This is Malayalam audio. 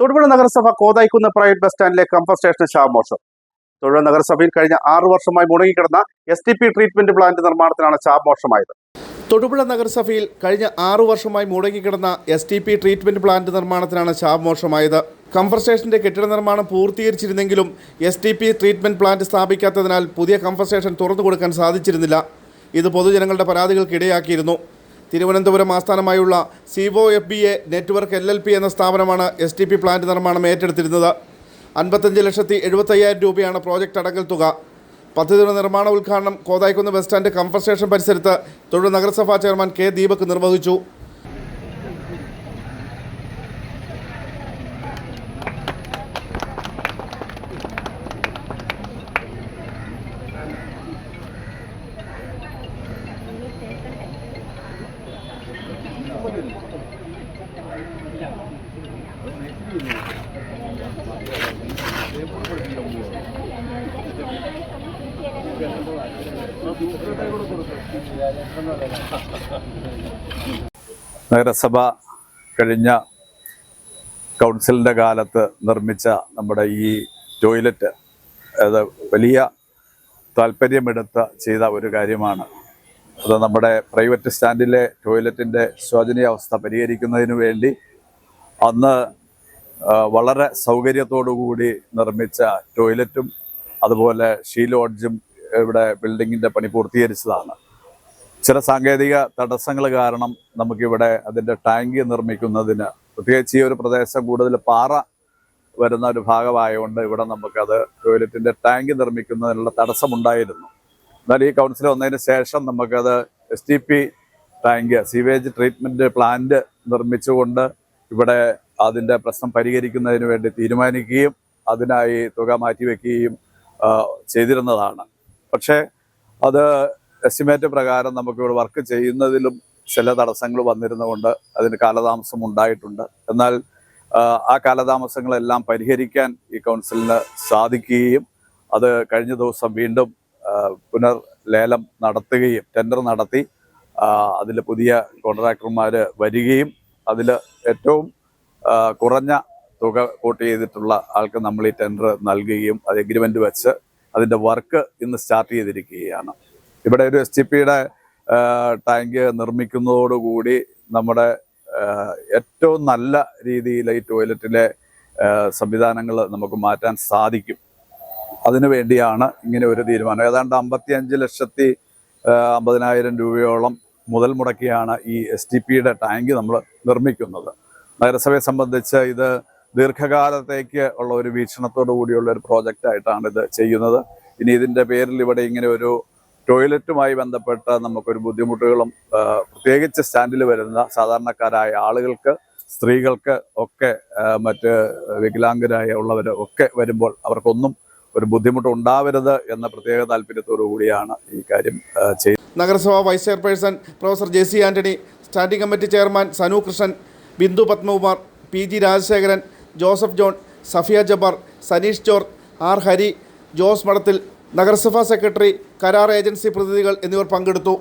തൊടുപുഴ നഗരസഭ കോതായിക്കുന്ന് പ്രൈവറ്റ് ബസ് സ്റ്റാൻഡിലെ കംഫർ സ്റ്റേഷന് ശാപമോഷം തൊടുപുഴ നഗരസഭയിൽ കഴിഞ്ഞ ആറു വർഷമായി മുടങ്ങിക്കിടന്ന S T P treatment plant നിർമ്മാണത്തിനാണ് ശാപമോഷമായത് തൊടുപുഴ നഗരസഭയിൽ കഴിഞ്ഞ ആറു വർഷമായി മുടങ്ങിക്കിടന്ന S T P treatment plant നിർമ്മാണത്തിനാണ് ശാപമോഷമായത് കംഫർ സ്റ്റേഷന്റെ കെട്ടിട നിർമ്മാണം പൂർത്തീകരിച്ചിരുന്നെങ്കിലും S T P treatment plant സ്ഥാപിക്കാത്തതിനാൽ പുതിയ കംഫർ സ്റ്റേഷൻ തുറന്നു കൊടുക്കാൻ സാധിച്ചിരുന്നില്ല. ഇത് പൊതുജനങ്ങളുടെ പരാതികൾക്ക് ഇടയാക്കിയിരുന്നു തിരുവനന്തപുരം ആസ്ഥാനമായുള്ള Civo F B A network L L P എന്ന സ്ഥാപനമാണ് എസ് ടി പി പ്ലാന്റ് നിർമ്മാണം ഏറ്റെടുത്തിരുന്നത്. അൻപത്തഞ്ച് ലക്ഷത്തി എഴുപത്തയ്യായിരം രൂപയാണ് പ്രോജക്റ്റ് അടങ്കൽ തുക. പദ്ധതിയുടെ നിർമ്മാണ ഉദ്ഘാടനം Kothayikkunnu bus stand comfort station പരിസരത്ത് തൊഴിൽ നഗരസഭാ ചെയർമാൻ കെ ദീപക് നിർവഹിച്ചു. നഗരസഭ കഴിഞ്ഞ കൗൺസിലിന്റെ കാലത്ത് നിർമ്മിച്ച നമ്മുടെ ഈ ടോയ്ലറ്റ് അത് വലിയ താല്പര്യമെടുത്ത് ചെയ്ത ഒരു കാര്യമാണ്. അത് നമ്മുടെ പ്രൈവറ്റ് സ്റ്റാൻഡിലെ ടോയ്ലറ്റിന്റെ ശോചനീയാവസ്ഥ പരിഹരിക്കുന്നതിന് വേണ്ടി അന്ന് വളരെ സൗകര്യത്തോടു കൂടി നിർമ്മിച്ച ടോയ്ലറ്റും അതുപോലെ ഷീ ലോഡ്ജും ഇവിടെ ബിൽഡിങ്ങിന്റെ പണി പൂർത്തീകരിച്ചതാണ്. ചില സാങ്കേതിക തടസ്സങ്ങൾ കാരണം നമുക്കിവിടെ അതിന്റെ ടാങ്ക് നിർമ്മിക്കുന്നതിന് പ്രത്യേകിച്ച് ഈ ഒരു പ്രദേശം കൂടുതൽ പാറ വരുന്ന ഒരു ഭാഗമായതുകൊണ്ട് ഇവിടെ നമുക്കത് ടോയ്ലറ്റിന്റെ ടാങ്ക് നിർമ്മിക്കുന്നതിനുള്ള തടസ്സമുണ്ടായിരുന്നു. എന്നാൽ ഈ കൗൺസിൽ വന്നതിന് ശേഷം നമുക്കത് S T P tank sewage treatment plant നിർമ്മിച്ചുകൊണ്ട് ഇവിടെ അതിന്റെ പ്രശ്നം പരിഹരിക്കുന്നതിന് വേണ്ടി തീരുമാനിക്കുകയും അതിനായി തുക മാറ്റിവെക്കുകയും ചെയ്തിരുന്നതാണ്. പക്ഷേ അത് എസ്റ്റിമേറ്റ് പ്രകാരം നമുക്കിവിടെ വർക്ക് ചെയ്യുന്നതിലും ചില തടസ്സങ്ങൾ വന്നിരുന്നുകൊണ്ട് അതിന് കാലതാമസം ഉണ്ടായിട്ടുണ്ട്. എന്നാൽ ആ, കാലതാമസങ്ങളെല്ലാം പരിഹരിക്കാൻ ഈ കൗൺസിലിന് സാധിക്കുകയും അത് കഴിഞ്ഞ ദിവസം വീണ്ടും പുനർ ലേലം നടത്തുകയും ടെൻഡർ നടത്തി അതിൽ പുതിയ കോൺട്രാക്ടർമാർ വരികയും അതിൽ ഏറ്റവും കുറഞ്ഞ തുക കോട്ട് ചെയ്തിട്ടുള്ള ആൾക്ക് നമ്മൾ ഈ ടെൻഡർ നൽകുകയും അത് എഗ്രിമെന്റ് വെച്ച് അതിന്റെ വർക്ക് ഇന്ന് സ്റ്റാർട്ട് ചെയ്തിരിക്കുകയാണ്. ഇവിടെ ഒരു എസ് ടി പിയുടെ ടാങ്ക് നിർമ്മിക്കുന്നതോടുകൂടി നമ്മുടെ ഏറ്റവും നല്ല രീതിയിൽ ഈ ടോയ്ലറ്റിലെ സംവിധാനങ്ങൾ നമുക്ക് മാറ്റാൻ സാധിക്കും. അതിനു വേണ്ടിയാണ് ഇങ്ങനെ ഒരു തീരുമാനം. ഏതാണ്ട് അമ്പത്തിയഞ്ച് ലക്ഷത്തി അമ്പതിനായിരം രൂപയോളം മുതൽ മുടക്കിയാണ് ഈ എസ് ടി പിയുടെ ടാങ്ക് നമ്മൾ നിർമ്മിക്കുന്നത്. നഗരസഭയെ സംബന്ധിച്ച് ഇത് ദീർഘകാലത്തേക്ക് ഉള്ള ഒരു വീക്ഷണത്തോടു കൂടിയുള്ള ഒരു പ്രോജക്റ്റ് ആയിട്ടാണ് ഇത് ചെയ്യുന്നത്. ഇനി ഇതിന്റെ പേരിൽ ഇവിടെ ഇങ്ങനെ ഒരു ടോയ്ലറ്റുമായി ബന്ധപ്പെട്ട നമുക്കൊരു ബുദ്ധിമുട്ടുകളും പ്രത്യേകിച്ച് സ്റ്റാൻഡിൽ വരുന്ന സാധാരണക്കാരായ ആളുകൾക്ക് സ്ത്രീകൾക്ക് ഒക്കെ മറ്റ് വികലാംഗരായ ഉള്ളവർ ഒക്കെ വരുമ്പോൾ അവർക്കൊന്നും ഒരു ബുദ്ധിമുട്ട് ഉണ്ടാവരുത് എന്ന പ്രത്യേക താല്പര്യത്തോടു കൂടിയാണ് ഈ കാര്യം ചെയ്തത് നഗരസഭാ vice chairperson professor J C Antony standing committee chairman Sanu Krishnan Bindu Padmakumar P G Rajasekharan Joseph John Safiya Jabbar Saneesh George R Hari Jose Madathil നഗരസഭാ സെക്രട്ടറി കരാർ ഏജൻസി പ്രതിനിധികൾ എന്നിവർ പങ്കെടുത്തു.